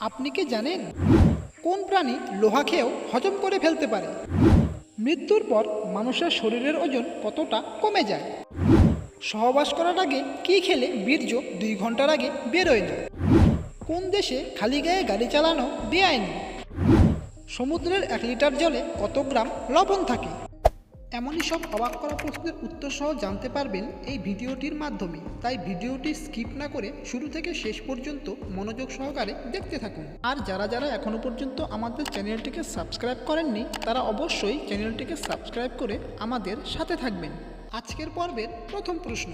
আপনি কি জানেন? কোন প্রাণী লোহা খেয়েও হজম করে ফেলতে পারে? মৃত্যুর পর মানুষের শরীরের ওজন কতটা কমে যায়? সহবাস করার আগে কী খেলে বীর্য দুই ঘণ্টার আগে বেরোয় না? কোন দেশে খালি গায়ে গাড়ি চালানো বেআইনি? সমুদ্রের এক লিটার জলে কত গ্রাম লবণ থাকে? এমনই সব অবাক করা প্রশ্নের উত্তর সহ জানতে পারবেন এই ভিডিওটির মাধ্যমে। তাই ভিডিওটি স্কিপ না করে শুরু থেকে শেষ পর্যন্ত মনোযোগ সহকারে দেখতে থাকুন। আর যারা যারা এখনও পর্যন্ত আমাদের চ্যানেলটিকে সাবস্ক্রাইব করেননি, তারা অবশ্যই চ্যানেলটিকে সাবস্ক্রাইব করে আমাদের সাথে থাকবেন। আজকের পর্বের প্রথম প্রশ্ন।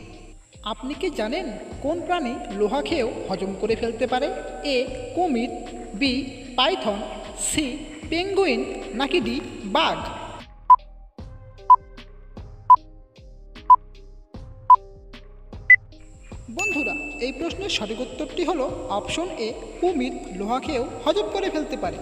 আপনি কি জানেন কোন প্রাণী লোহা খেয়েও হজম করে ফেলতে পারে? এ, কুমির, বি, পাইথন, সি, পেঙ্গুইন, নাকি ডি, বাঘ? এই প্রশ্নের সঠিক উত্তরটি হল অপশন এ কুমির। লোহা খেয়েও হজম করে ফেলতে পারে।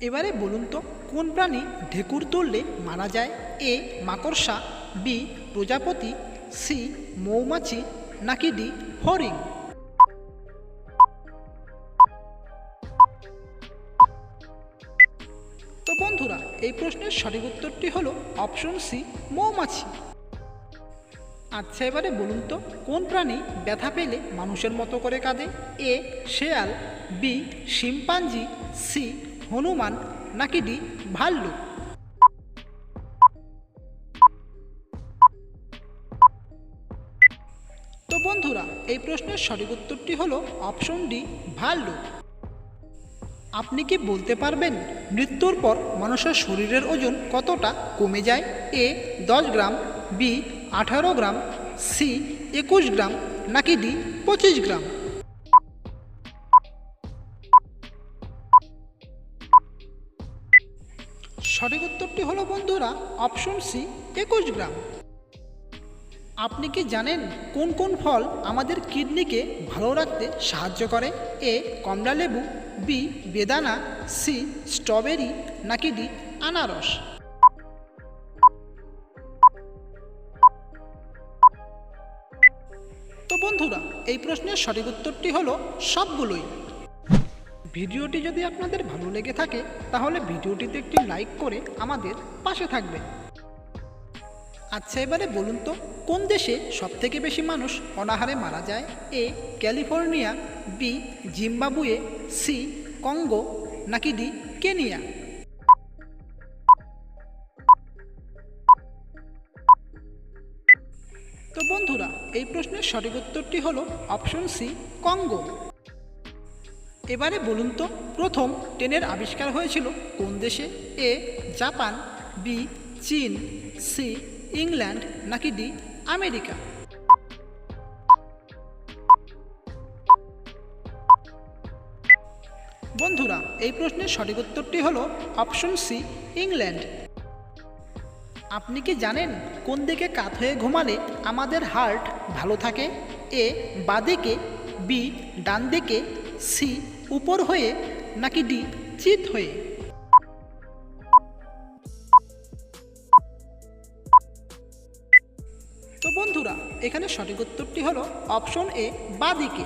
এবারে বলুন তো, কোন প্রাণী ঢেকুর তুললে মারা যায়? এ মাকড়সা। বি প্রজাপতি। সি মৌমাছি। নাকি ডি হরিণ? তো বন্ধুরা, এই প্রশ্নের সঠিক উত্তরটি হলো অপশন সি মৌমাছি। আচ্ছা এবারে বলুন তো, কোন প্রাণী ব্যথা পেলে মানুষের মতো করে কাঁদে? এ, শেয়াল, বি, শিম্পাঞ্জি, সি, হনুমান, নাকি ডি, ভাল্লুক? তো বন্ধুরা, এই প্রশ্নের সঠিক উত্তরটি হলো অপশন ডি, ভাল্লুক। আপনি কি বলতে পারবেন মৃত্যুর পর মানুষের শরীরের ওজন কতটা কমে যায়? এ, দশ গ্রাম, বি আঠারো গ্রাম সি একুশ গ্রাম, নাকি ডি পঁচিশ গ্রাম? সঠিক উত্তরটি হলো বন্ধুরা অপশন সি একুশ গ্রাম। আপনি কি জানেন কোন কোন ফল আমাদের কিডনিকে ভালো রাখতে সাহায্য করে? এ কমলা লেবু বি, বেদানা, সি, স্ট্রবেরি, নাকি ডি, আনারস? এই প্রশ্নের সঠিক উত্তরটি হলো সবগুলোই। ভিডিওটি যদি আপনাদের ভালো লেগে থাকে, তাহলে ভিডিওটিতে একটি লাইক করে আমাদের পাশে থাকবেন। আচ্ছা এবারে বলুন তো, কোন দেশে সবথেকে বেশি মানুষ অনাহারে মারা যায়? A, California, B, Zimbabwe, C, Congo, নাকি ডি, কেনিয়া? বন্ধুরা, এই প্রশ্নের সঠিক উত্তরটি হলো অপশন সি, কঙ্গো। এবারে বলুন তো, প্রথম ট্রেনের আবিষ্কার হয়েছিল কোন দেশে? এ, জাপান, বি, চীন, সি, ইংল্যান্ড, নাকি ডি, আমেরিকা? বন্ধুরা, এই প্রশ্নের সঠিক উত্তরটি হলো অপশন সি, ইংল্যান্ড। আপনি কি জানেন কোন দিকে কাত হয়ে ঘুমালে আমাদের হার্ট ভালো থাকে? এ বাদিকে বি, ডান দিকে, সি, উপর হয়ে, নাকি ডি, চিত হয়ে? তো বন্ধুরা, এখানে সঠিক উত্তরটি হলো অপশন এ বাদিকে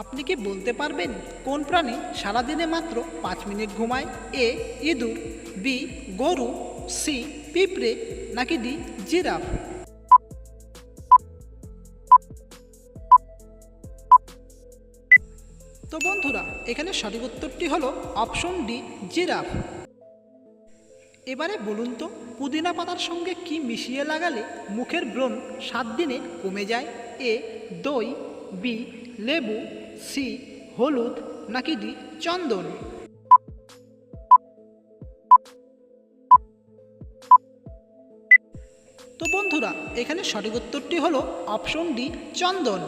আপনি কি বলতে পারবেন কোন প্রাণী সারাদিনে মাত্র পাঁচ মিনিট ঘুমায়? এ, ইঁদুর, বি, গরু সি, পিঁপড়ে, নাকি ডি, জিরাফ? তো বন্ধুরা, এখানে সঠিক উত্তরটি হলো অপশন ডি, জিরাফ। এবারে বলুন তো, পুদিনা পাতার সঙ্গে কি মিশিয়ে লাগালে মুখের ব্রণ সাত দিনে কমে যায়? এ, দই, বি, লেবু, সি, হলুদ, নাকি ডি, চন্দন? বন্ধুরা, এখানে সঠিক উত্তরটি হলো অপশন ডি, চন্দন।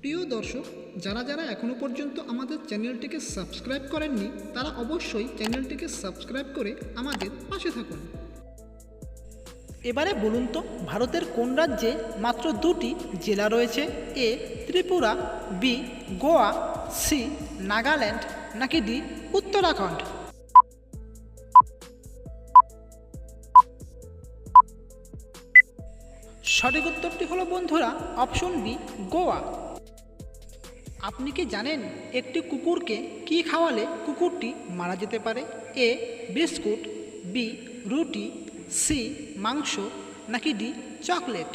প্রিয় দর্শক, যারা যারা এখনও পর্যন্ত আমাদের চ্যানেলটিকে সাবস্ক্রাইব করেননি, তারা অবশ্যই চ্যানেলটিকে সাবস্ক্রাইব করে আমাদের পাশে থাকুন। এবারে বলুন তো, ভারতের কোন রাজ্যে মাত্র দুটি জেলা রয়েছে? A, Tripura, B, Goa, C, Nagaland, নাকি ডি, উত্তরাখণ্ড? সঠিক উত্তরটি হলো বন্ধুরা অপশন বি, গোয়া। আপনি কি জানেন একটি কুকুরকে কি খাওয়ালে কুকুরটি মারা যেতে পারে? এ, বিস্কুট, বি, রুটি, সি, মাংস, নাকি ডি, চকলেট?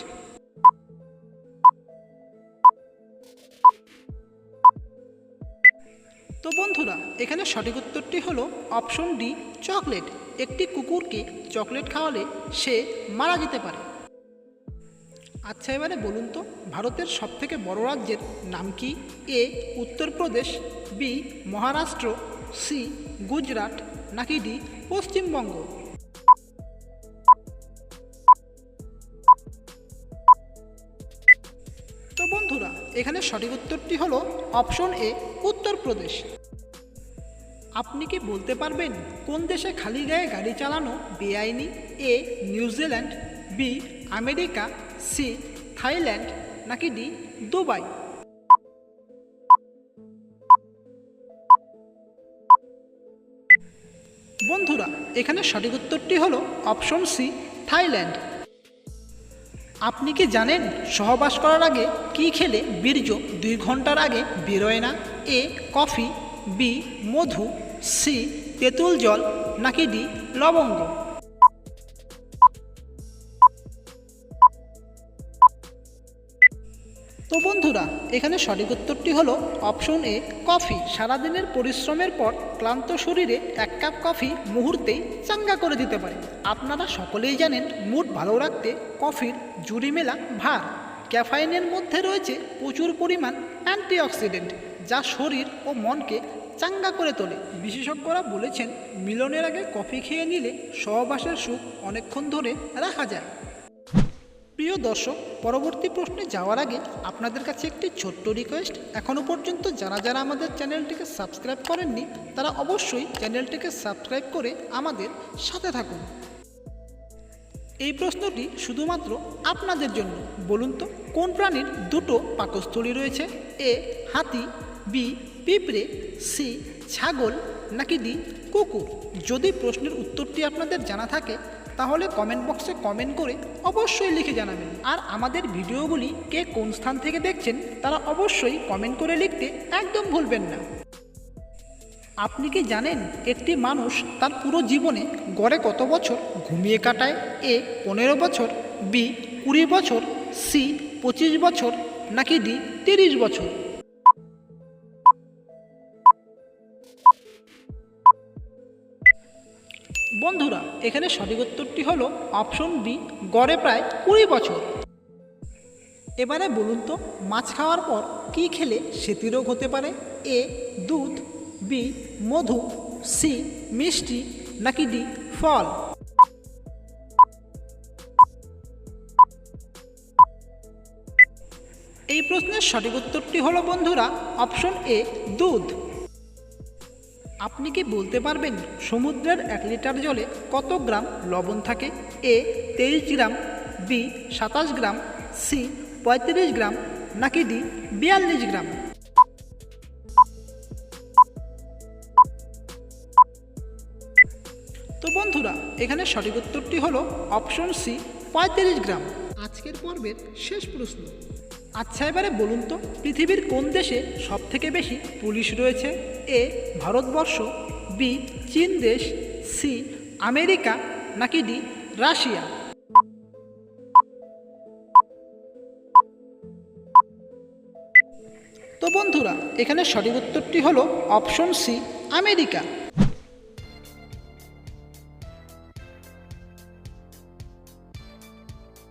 তো বন্ধুরা, এখানে সঠিক উত্তরটি হলো অপশন ডি, চকলেট। একটি কুকুরকে চকলেট খাওয়ালে সে মারা যেতে পারে। আচ্ছা এবারে বলুন তো, ভারতের সবথেকে বড় রাজ্যের নাম কি? A, Uttar Pradesh, B, Maharashtra, C, Gujarat, নাকি ডি, পশ্চিমবঙ্গ? তো বন্ধুরা, এখানে সঠিক উত্তরটি হলো অপশন এ, উত্তরপ্রদেশ। আপনি কি বলতে পারবেন কোন দেশে খালি গায়ে গাড়ি চালানো বেআইনি? A, New Zealand, B, America C, Thailand, নাকি ডি, দুবাই? বন্ধুরা, এখানে সঠিক উত্তরটি হলো অপশন সি, থাইল্যান্ড। আপনি কি জানেন সহবাস করার আগে কি খেলে বীর্য দুই ঘণ্টার আগে বেরোয় না? এ, কফি, বি, মধু, সি, তেঁতুল জল, নাকি ডি, লবঙ্গ? তো বন্ধুরা, এখানে সঠিক উত্তরটি হলো অপশন এ, কফি। সারাদিনের পরিশ্রমের পর ক্লান্ত শরীরে এক কাপ কফি মুহূর্তেই চাঙ্গা করে দিতে পারে। আপনারা সকলেই জানেন মুড ভালো রাখতে কফির জুড়ি মেলা ভার। ক্যাফাইনের মধ্যে রয়েছে প্রচুর পরিমাণ অ্যান্টিঅক্সিডেন্ট, যা শরীর ও মনকে চাঙ্গা করে তোলে। বিশেষজ্ঞরা বলেছেন, মিলনের আগে কফি খেয়ে নিলে সহবাসের সুখ অনেকক্ষণ ধরে রাখা যায়। প্রিয় দর্শক, পরবর্তী প্রশ্নে যাওয়ার আগে আপনাদের কাছে একটি ছোট্ট রিকোয়েস্ট এখনও পর্যন্ত যারা যারা আমাদের চ্যানেলটিকে সাবস্ক্রাইব করেননি, তারা অবশ্যই চ্যানেলটিকে সাবস্ক্রাইব করে আমাদের সাথে থাকুন। এই প্রশ্নটি শুধুমাত্র আপনাদের জন্য। বলুন তো, কোন প্রাণীর দুটো পাকস্থলী রয়েছে? এ, হাতি, বি, পিঁপড়ে, সি, ছাগল, নাকি ডি, কুকুর? যদি প্রশ্নের উত্তরটি আপনাদের জানা থাকে তাহলে কমেন্ট বক্সে কমেন্ট করে অবশ্যই লিখে জানাবেন। আর আমাদের ভিডিওগুলি কে কোন স্থান থেকে দেখছেন, তারা অবশ্যই কমেন্ট করে লিখতে একদম ভুলবেন না। আপনি কি জানেন একটি মানুষ তার পুরো জীবনে গড়ে কত বছর ঘুমিয়ে কাটায়? এ, পনেরো বছর, বি, কুড়ি বছর, সি, পঁচিশ বছর, নাকি ডি, তিরিশ বছর? বন্ধুরা, এখানে সঠিক উত্তরটি হলো অপশন বি গড়ে প্রায় কুড়ি বছর। এবারে বলুন তো, মাছ খাওয়ার পর কি খেলে স্মৃতিরোগ হতে পারে? এ, দুধ বি মধু সি মিষ্টি, নাকি ডি ফল? এই প্রশ্নের সঠিক উত্তরটি হলো বন্ধুরা অপশন এ দুধ। আপনি কি বলতে পারবেন সমুদ্রের এক লিটার জলে কত গ্রাম লবণ থাকে? এ, তেইশ গ্রাম, বি, সাতাশ গ্রাম, সি, পঁয়ত্রিশ গ্রাম, নাকি ডি, বিয়াল্লিশ গ্রাম? তো বন্ধুরা, এখানে সঠিক উত্তরটি হলো অপশন সি, পঁয়ত্রিশ গ্রাম। আজকের পর্বের শেষ প্রশ্ন। আচ্ছা এবারে বলুন তো, পৃথিবীর কোন দেশে সব থেকে বেশি পুলিশ রয়েছে? এ, ভারতবর্ষ, বি, চীন দেশ, সি, আমেরিকা, নাকি ডি, রাশিয়া? তো বন্ধুরা, এখানে সঠিক উত্তরটি হলো অপশন সি, আমেরিকা।